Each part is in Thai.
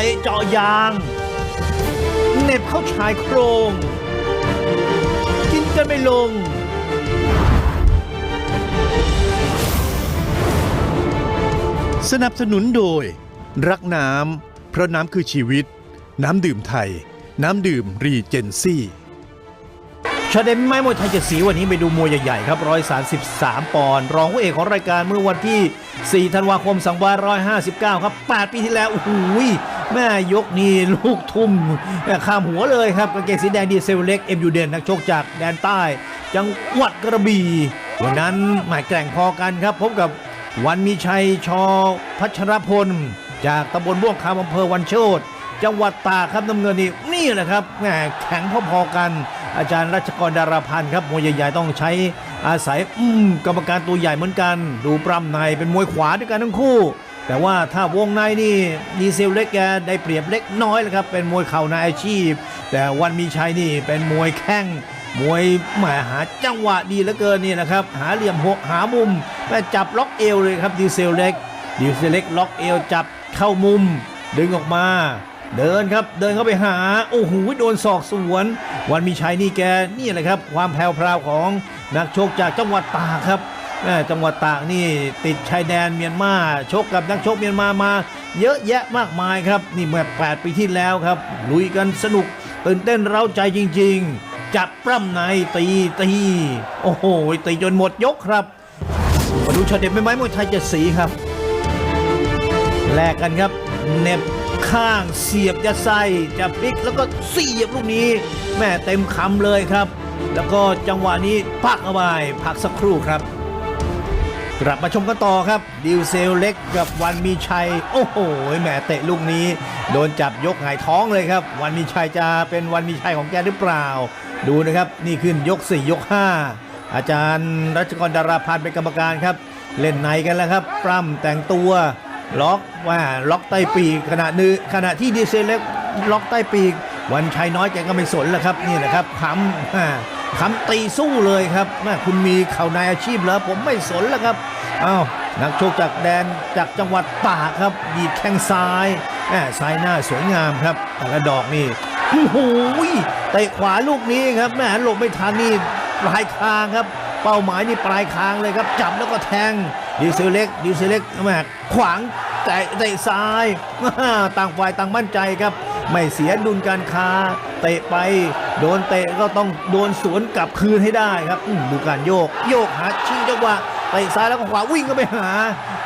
เตะเจาะยางเน็บเข้าชายโครง กินกันไม่ลง สนับสนุนโดย รักน้ำเพราะน้ำคือชีวิต น้ำดื่มไทย น้ำดื่มรีเจนซี่ชาเดมไม้มวยไทยเจ็ดสีวันนี้ไปดูมวยใหญ่ๆครับ133 ปอนด์รองผู้เอกของรายการเมื่อวันที่ 4 ธันวาคม 2559 ครับ 8 ปีที่แล้วโอ้โห แม่ยกนี่ลูกทุ่มข้ามหัวเลยครับกางเกงสีแดงดีเซลเล็กเอ็มยูเดนนักชกจากแดนใต้ จังหวัดกระบี่วันนั้นหมายแกร่งพอกันครับ พบกับวันมีชัยชอพัชรพล จากตำบลบ้วงคำอำเภอวันโชตจังหวัดตากครับน้ำเงินนี่นี่แหละครับแหมแข็งพอๆกัน อาจารย์รัชกรดาราพันธ์ครับมวยใหญ่ๆต้องใช้อาศัยอืมกรรมการตัวใหญ่เหมือนกัน ดูปล้ำในเป็นมวยขวาด้วยกันทั้งคู่ แต่ว่าถ้าวงในนี่ดีเซลเล็กแกได้เปรียบเล็กน้อยเลยครับเป็นมวยเข่าในอาชีพ แต่วันมีชัยนี่เป็นมวยแข้งมวยหมหาจังหวะดีเหลือเกินนี่นะครับหาเหลี่ยมหกหามุมแม่จับล็อกเอวเลยครับดีเซลเล็กดีเซลเล็กล็อกเอวจับเข้ามุม ดึงออกมา เดินครับเดินเข้าไปหาโอ้โหโดนศอกสวน วันมีชัยนี่แกนี่แหละครับ ความแผ่วพราวของนักโชกจากจังหวัดตากครับ จังหวัดตากนี่ติดชายแดนเมียนมาชกกับนักชกเมียนมามา เยอะแยะมากมายครับ นี่เมื่อ8ปีที่แล้วครับ ลุยกันสนุกตื่นเต้นเร้าใจจริง ๆ จับปล้ำในตีตี โอ้โหตีจนหมดยกครับมาดูช็อตเด็ดไม่ไม้มวยไทยเจ็ดสีครับแลกกันครับเน็บข้างเสียบจะใส่จะพลิกแล้วก็เสียบลูกนี้ แม่เต็มคำเลยครับ แล้วก็จังหวะนี้พักเอาไว้พักสักครู่ครับ กลับมาชมกันต่อครับ ดิวเซลเล็กกับวันมีชัย โอ้โหแหมเตะลูกนี้ โดนจับยกหงายท้องเลยครับ วันมีชัยจะเป็นวันมีชัยของแกหรือเปล่า ดูนะครับ นี่ขึ้นยก 4 ยก 5 อาจารย์รัชกรดาราพันธ์เป็นกรรมการครับ เล่นในกันแล้วครับ ปล้ำแต่งตัวล็อกว่าล็อกใต้ปีกขณะนึขณะที่ดีเซลเล็กล็อกใต้ปีก วันชัยน้อยแกก็ไม่สนแล้วครับนี่แหละครับคำ คำตีสู้เลยครับแม่คุณมีเข่าในอาชีพแล้ว ผมไม่สนแล้วครับอ้าวนักโชกจากแดนจากจังหวัดตากครับดีดแข้งซ้ายแม่ซ้ายหน้าสวยงามครับ แต่ละดอกนี่โอ้โหเตะขวาลูกนี้ครับแม่หลบไม่ทันนี่ปลายคางครับ เป้าหมายนี่ปลายคางเลยครับ จับแล้วก็แทงดีเซเล็กดีเซเล็กแม่ขวางแต่เตะซ้ายต่างฝ่ายต่างมั่นใจครับ ไม่เสียดุลการค้า เตะไป โดนเตะก็ต้องโดนสวนกลับคืนให้ได้ครับดูการโยก โยกหาชิงจังหวะเตะซ้ายแล้วก็ขวาวิ่งก็ไปหา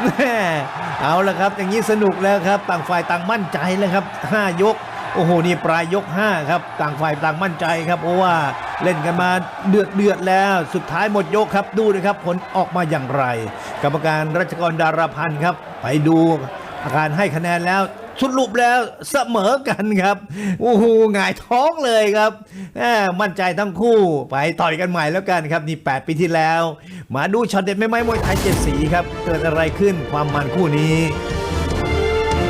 แม่เอาละครับ อย่างนี้สนุกแล้วครับ ต่างฝ่ายต่างมั่นใจแล้วครับห้ายกโอ้โหนี่ปลายยก 5 ครับ ต่างฝ่ายต่างมั่นใจครับ เพราะว่าเล่นกันมาเดือดเดือดแล้ว สุดท้ายหมดยกครับ ดูนะครับ ผลออกมาอย่างไร กรรมการรัชกรดาราพันธ์ครับ ไปดูอาการให้คะแนนแล้ว สรุปแล้วเสมอกันครับโอ้โหหงายท้องเลยครับมั่นใจทั้งคู่ไปต่อยกันใหม่แล้วกันครับนี่ 8 ปีที่แล้ว มาดูช็อตเด็ดไม่ไม้มวยไทยเจ็ดสีครับ เกิดอะไรขึ้นความมันคู่นี้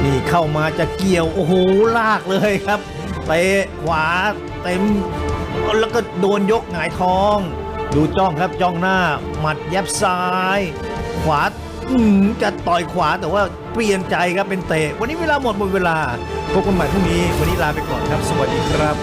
นี่เข้ามาจะเกี่ยว โอ้โหลากเลยครับเตะขวาเต็ม แล้วก็โดนยกหงายท้อง ดูจ้องครับจ้องหน้า หมัดยับซ้าย ขวา อืมจะต่อยขวาแต่ว่าเปลี่ยนใจครับเป็นเตะ วันนี้เวลาหมดหมดเวลาพบกันใหม่พรุ่งนี้ วันนี้ลาไปก่อนครับ สวัสดีครับ